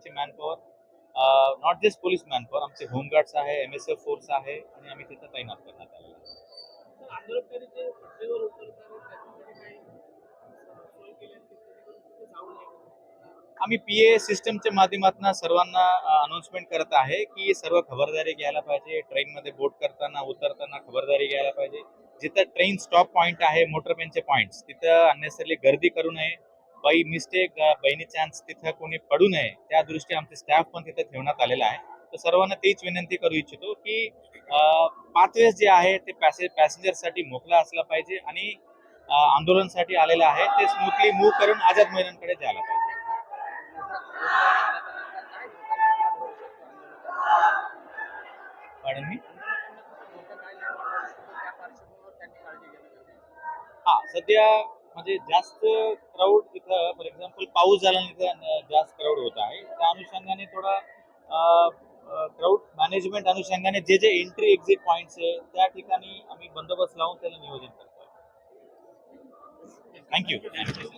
आमची manpower not just police manpower आमचे home guards आहे एम एस एफ फोर्स आहे आणि आम्ही तिथं तैनात करण्यात आलेलो आम्ही पी ए सिस्टमच्या माध्यमातून सर्वांना अनाउन्समेंट करत आहे की सर्व खबरदारी घ्यायला पाहिजे. ट्रेनमध्ये बोट करताना उतरताना खबरदारी घ्यायला पाहिजे. जिथं ट्रेन स्टॉप पॉईंट आहे मोटरपेनचे पॉईंट्स तिथं अननेसरली गर्दी करू नये. बाई मिस्टेक बहिणी चान्स तिथं कोणी पडू नये त्या दृष्टी आमचे स्टाफ पण तिथे ठेवण्यात आलेला आहे. तर सर्वांना तीच विनंती करू इच्छितो की पाथवेज जे आहे ते पॅसे पॅसेंजरसाठी मोकळा असला पाहिजे आणि आंदोलनासाठी आलेलं आहे ते स्मूथली मूव्ह करून आझाद मैदानकडे जायला पाहिजे. हा सध्या म्हणजे जास्त क्राऊड तिथं फॉर एक्झाम्पल पाऊस झाला तिथं जास्त क्राऊड होत आहे. त्या अनुषंगाने थोडा क्राऊड मॅनेजमेंट अनुषंगाने जे जे एंट्री एक्झिट पॉईंट्स आहे त्या ठिकाणी आम्ही बंदोबस्त लावून त्याला नियोजन करतो थँक्यू थँक्यू